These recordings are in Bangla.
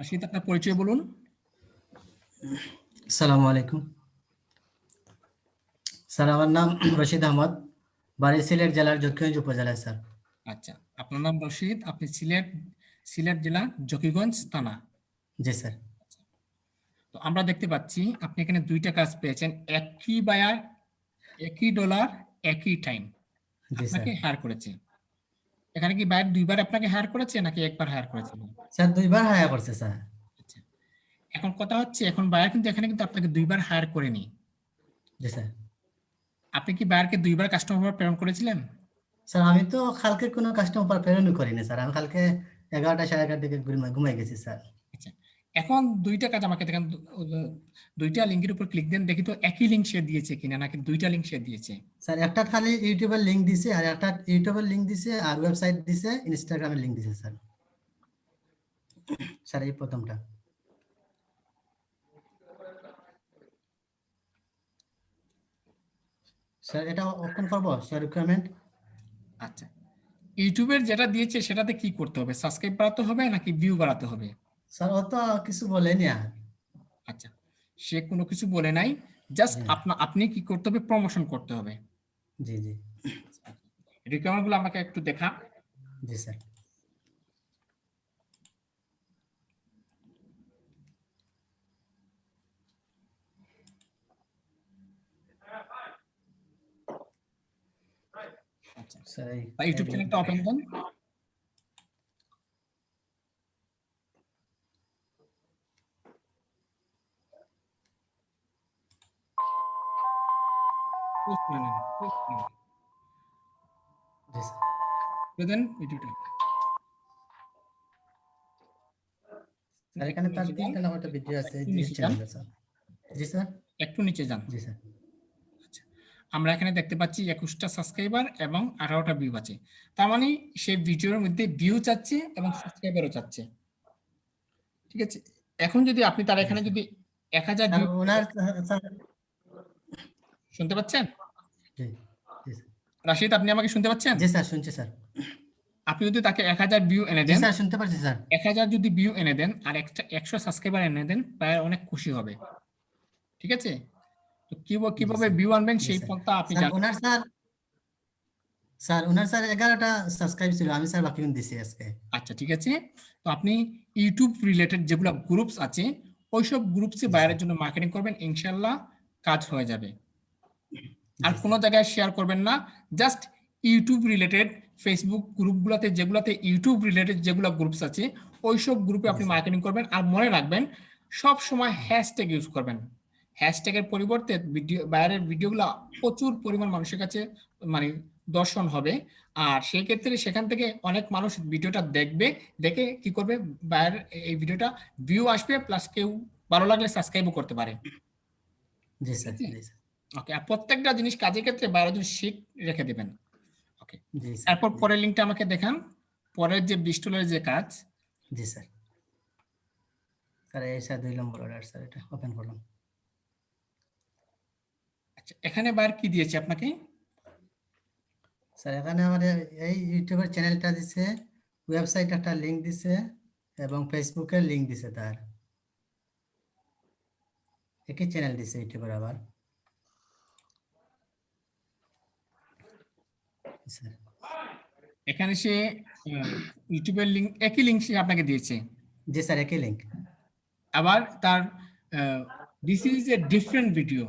রাশিদ আপনার পরিচয় বলুন। সালামু আলাইকুম। স্যার আমার নাম রশিদ আহমদ বাড়ি সিলেট জেলার জকিগঞ্জ উপজেলায় স্যার। আচ্ছা আপনার নাম রশিদ আপনি সিলেট সিলেট জেলা জকিগঞ্জ থানা। জি স্যার। তো আমরা দেখতে পাচ্ছি আপনি এখানে দুইটা কাজ পেয়েছেন একই বায়ার একই ডলার একই টাইম। আপনাকে হায়ার করেছে। এখানে কি বাইরে দুইবার আপনাকে হায়ার করেছে নাকি একবার হায়ার করেছিল স্যার দুইবার হায়ার করছে স্যার। আচ্ছা। এখন কথা হচ্ছে এখন বায়ার কিন্তু এখানে কিন্তু আপনাকে দুইবার হায়ার করেনি। জি স্যার। আপনি কি বায়ারকে দুইবার কাস্টমার প্রেরণ করেছিলেন? স্যার আমি তো কালকে কোনো কাস্টমার প্রেরণই করিনি স্যার। আমি কালকে এগারোটা সাড়ে এগারোটার দিকে ঘুমাই গেছি স্যার। এখন দুইটা কাজ আমাকে দেখেন দুইটা লিঙ্কের উপর ক্লিক দেন দেখি তো একই লিঙ্ক সে দিয়েছে কিনা নাকি দুইটা লিঙ্ক সে দিয়েছে? স্যার একটা খালি ইউটিউবের লিংক দিছে আর একটা ইউটিউবের লিংক দিছে আর ওয়েবসাইট দিছে ইনস্টাগ্রামের লিংক দিছে স্যার। স্যার এই প্রথমটা। স্যার এটা ওপেন করব স্যার রিকোয়ারমেন্ট আচ্ছা। ইউটিউবের যেটা দিয়েছে সেটাতে কি করতে হবে? সাবস্ক্রাইব বাড়াতে হবে নাকি ভিউ বাড়াতে হবে? স্যার ও তো কিছু বলেনি আর আচ্ছা সে কোনো কিছু বলে নাই জাস্ট হ্যাঁ। আপনা আপনি কি করতে হবে প্রমোশন করতে হবে। জি জি। রিকোয়ারমেন্টগুলো আমাকে একটু দেখা। জি স্যার। আচ্ছা। স্যার ইউটিউব চ্যানেলটা ওপেন দেন স্যার এখানে তার তিনটা ভিডিও আছে জি। স্যার একটু নিচে যান। জি স্যার আমরা এখানে দেখতে পাচ্ছি একুশটা সাবস্ক্রাইবার এবং আঠারোটা ভিউ আছে। তার মানে সেই ভিডিওর মধ্যে ভিউ চাচ্ছে এবং সাবস্ক্রাইবারও চাচ্ছে। ঠিক আছে? এখন যদি আপনি তার এখানে যদি এক হাজার শুনতে পাচ্ছেন? রাশিদ আপনি আমাকে শুনতে পাচ্ছেন? জি স্যার শুনছি স্যার। আপনি যদি তাকে এক হাজার ভিউ এনে দেন স্যার শুনতে পাচ্ছি স্যার। এক হাজার যদি ভিউ এনে দেন আর একশো সাবস্ক্রাইবার এনে দেন প্রায় অনেক খুশি হবে। ঠিক আছে? তো কীভাবে কীভাবে ভিউ আনবেন সেই। পন্থা আপনি জানেন ওনার স্যার স্যার ওনার স্যার এগারোটা সাবস্ক্রাইব ছিল আমি স্যার বাকি দিছি আজকে। আচ্ছা ঠিক আছে? তো আপনি ইউটিউব রিলেটেড যেগুলো গ্রুপস আছে ওইসব গ্রুপসে বাইরের জন্য মার্কেটিং করবেন ইনশাল্লাহ কাজ হয়ে যাবে। আর কোনো জায়গায় শেয়ার করবেন না। জাস্ট ইউটিউব রিলেটেড ফেসবুক গ্রুপগুলোতে যেগুলোতে ইউটিউব রিলেটেড যেগুলো গ্রুপস আছে ওইসব গ্রুপে আপনি মার্কেটিং করবেন আর মনে রাখবেন সব সময় হ্যাশট্যাগ ইউজ করবেন। হ্যাশট্যাগের পরিবর্তে ভিডিও বাইরের ভিডিওগুলো প্রচুর পরিমাণ মানুষের কাছে মানে দর্শন হবে। আর সেই ক্ষেত্রে সেখান থেকে অনেক মানুষ ভিডিওটা দেখবে দেখে কি করবে? বাইরের এই ভিডিওটা ভিউ আসবে প্লাস কেউ ভালো লাগলে সাবস্ক্রাইবও করতে পারে। জি স্যার আছে? জি স্যার। ওকে আর প্রত্যেকটা জিনিস কাজের ক্ষেত্রে বাইরে যদি শিট রেখে দেবেন। ওকে জি তারপর পরের লিঙ্কটা আমাকে দেখান। পরের যে বিস্টলের যে কাজ। জি স্যার। স্যার এই স্যার দুই নম্বর অর্ডার স্যার এটা ওপেন করলাম। আচ্ছা এখানে বার কি দিয়েছে আপনাকে? স্যার এখানে আমার এই ইউটিউবের চ্যানেলটা দিছে ওয়েবসাইট একটা লিংক দিছে এবং ফেসবুকের লিংক দিছে তার। একই চ্যানেল দিছে ইউটিউবের আবার। এখানে সে ইউটিউবের লিঙ্ক একই লিঙ্ক সে আপনাকে দিয়েছে। জি স্যার একই লিংক আবার তার this is a different video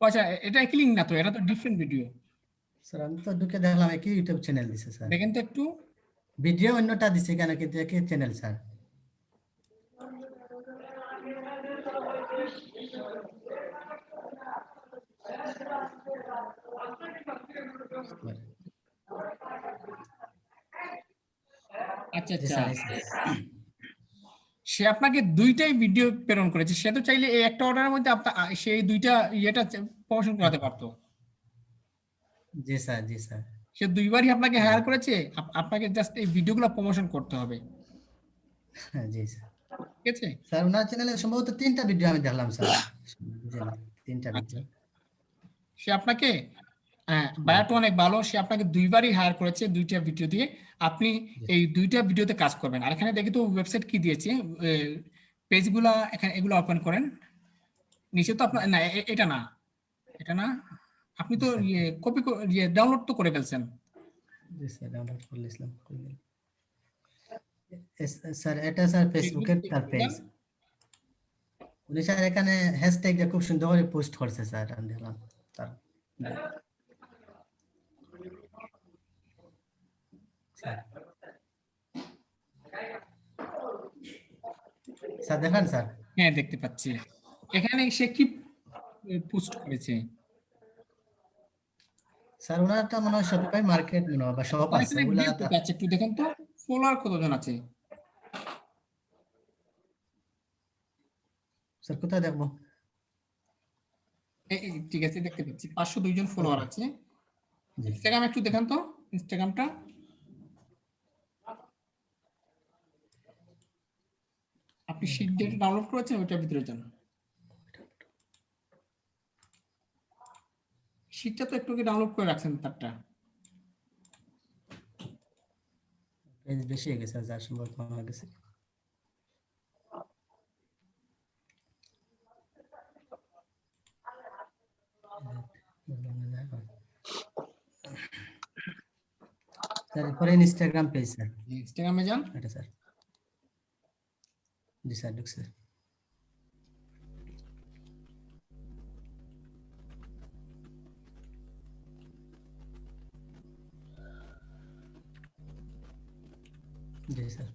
আচ্ছা এটা একই লিঙ্ক না তো? এটা তো ডিফারেন্ট ভিডিও স্যার আমি তো ঢুকে দেখলাম একই ইউটিউব চ্যানেল দিছে স্যার। দেখেন তো একটু। ভিডিও অন্যটা দিছে কেন? কিন্তু একই চ্যানেল স্যার। আচ্ছা আচ্ছা। সে আপনাকে দুইটাই ভিডিও প্রেরণ করেছে। সে তো চাইলে এই একটা অর্ডারের মধ্যে আপনার সেই দুইটা ইয়েটা প্রমোশন করাতে পারতো। জি স্যার জি স্যার। সে দুইবারই আপনাকে হায়ার করেছে। আপনাকে জাস্ট এই ভিডিওগুলো প্রমোশন করতে হবে। হ্যাঁ জি স্যার। ঠিক আছে? স্যার ওনার চ্যানেলে সম্ভবত তিনটা ভিডিও আমি দেখলাম স্যার। তিনটা আচ্ছা। ভিডিও সে আপনাকে হ্যাঁ বায়ারটা অনেক ভালো। সে আপনাকে দুইবারই হায়ার করেছে দুইটা ভিডিও দিয়ে। আপনি এই দুইটা ভিডিওতে কাজ করবেন। আর এখানে দেখি তো ওয়েবসাইট কি দিয়েছে? পেজগুলা এখানে এগুলো ওপেন করেন। নিচে তো আপনার না এটা না। এটা না? আপনি তো। ইয়ে কপি ইয়ে ডাউনলোড তো করে ফেলছেন। ডাউনলোড স্যার এটা স্যার ফেসবুকের তার পেজ উনি স্যার এখানে হ্যাশট্যাগটা খুব সুন্দর করে পোস্ট করছে স্যার আমি দেখলাম। তার স্যার দেখান স্যার। হ্যাঁ দেখতে পাচ্ছি। এখানে সে কি পোস্ট করেছে? স্যার ওনারটা মনে হয় শপিফাই মার্কেট মনে হয় বা শপ আছে ওগুলা আছে একটু দেখেন তো। ফলোয়ার কতজন আছে? স্যার কোথায় দেখব? ঠিক আছে দেখতে পাচ্ছি। পাঁচশো দুইজন ফলোয়ার আছে। ইনস্টাগ্রাম একটু দেখান তো ইনস্টাগ্রামটা আপনি শিট ডেটা ডাউনলোড করেছেন ওইটার ভিতরে যান শিটটা তো একটু ডাউনলোড করে রাখছেন তারটা। পেজ বেশি হয়ে গেছে সম্ভব হয়ে গেছে। এরপরে ইনস্টাগ্রাম পেজ স্যার ইনস্টাগ্রামে যান। এটা স্যার জি স্যার ঢুকছে জি স্যার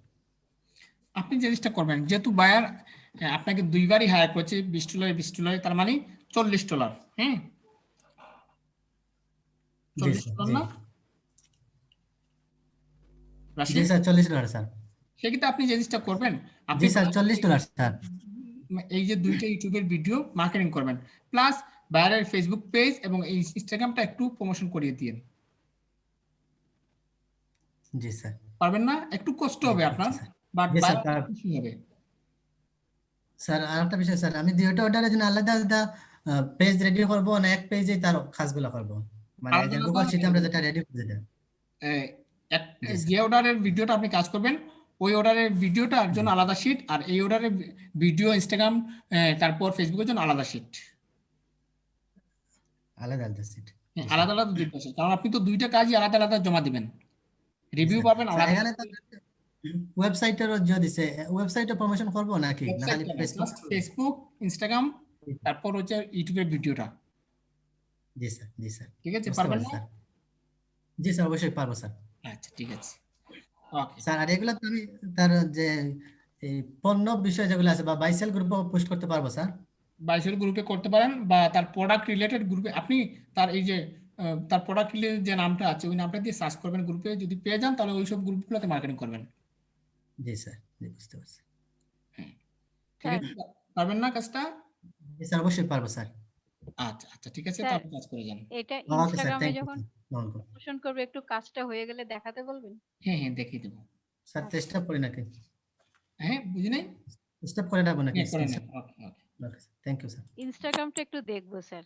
আপনি যে জিনিসটা করবেন যেহেতু বায়ার আপনাকে দুইবারই হায়ার করেছে বিশ ডলার বিশ ডলার তার মানে চল্লিশ ডলার হ্যাঁ? চল্লিশ ডলার না? চল্লিশ ডলার স্যার সেক্ষেত্রে আপনি যে জিনিসটা করবেন আপনি স্যার চল্লিশ ডলার স্যার। এই যে দুইটা ইউটিউবের ভিডিও মার্কেটিং করবেন প্লাস বাইরের ফেসবুক পেজ এবং এই ইনস্টাগ্রামটা একটু প্রমোশন করিয়ে দিন জি স্যার। পারবেন না? একটু কষ্ট হবে আপনার বাট স্যার, হবে। স্যার আর একটা বিষয় স্যার আমি দুইটা অর্ডারের জন্য আলাদা আলাদা পেজ রেডি করব না এক পেজে তার কাজগুলো করব। মানে গুগল শিটে আমরা যেটা রেডি করে দেব। যে অর্ডারের ভিডিওটা আপনি কাজ করবেন ওই অর্ডারের ভিডিওটা জন্য আলাদা শিট আর এই অর্ডারের ভিডিও ইনস্টাগ্রাম তারপর ফেসবুকের জন্য আলাদা শিট আলাদা আলাদা শিট হ্যাঁ, আলাদা আলাদা দুইটা sheet। কারণ আপনি তো দুইটা কাজই আলাদা আলাদা জমা দিবেন। রিভিউ পাবেন আলাদা। ওয়েবসাইটেরও যে দিছে। ওয়েবসাইটে প্রমোশন করব নাকি? ফেসবুক ইনস্টাগ্রাম তারপর হচ্ছে ইউটিউবের ভিডিওটা জি স্যার জি স্যার। ঠিক আছে পারবেন না? স্যার। জি স্যার অবশ্যই পারব স্যার। আচ্ছা ঠিক আছে। স্যার আর এগুলো তো আমি তার যে পণ্য বিষয় যেগুলো আছে বা বাইসেল গ্রুপে পোস্ট করতে পারব স্যার বাইসেল গ্রুপে করতে পারেন বা তার প্রোডাক্ট রিলেটেড গ্রুপে আপনি তার এই যে তার প্রোডাক্ট রিলেটেড যে নামটা আছে ওই নামটা দিয়ে সার্চ করবেন গ্রুপে যদি পেয়ে যান তাহলে ওই সব গ্রুপগুলোতে মার্কেটিং করবেন। জি স্যার জি বুঝতে পারছি। আছে? পারবেন না কাজটা? জি স্যার অবশ্যই পারব স্যার আচ্ছা আচ্ছা ঠিক আছে তাহলে কাজ করে যান। এটা ইনস্টাগ্রামে যখন প্রমোশন করবে একটু কাজটা হয়ে গেলে দেখাতে বলবেন? হ্যাঁ হ্যাঁ দেখিয়ে দেবো। স্যার চেষ্টা করি নাকি? হ্যাঁ বুঝি নাই? চেষ্টা করে নেব নাকি? Okay okay thank you sir ইনস্টাগ্রামটা একটু দেখব স্যার।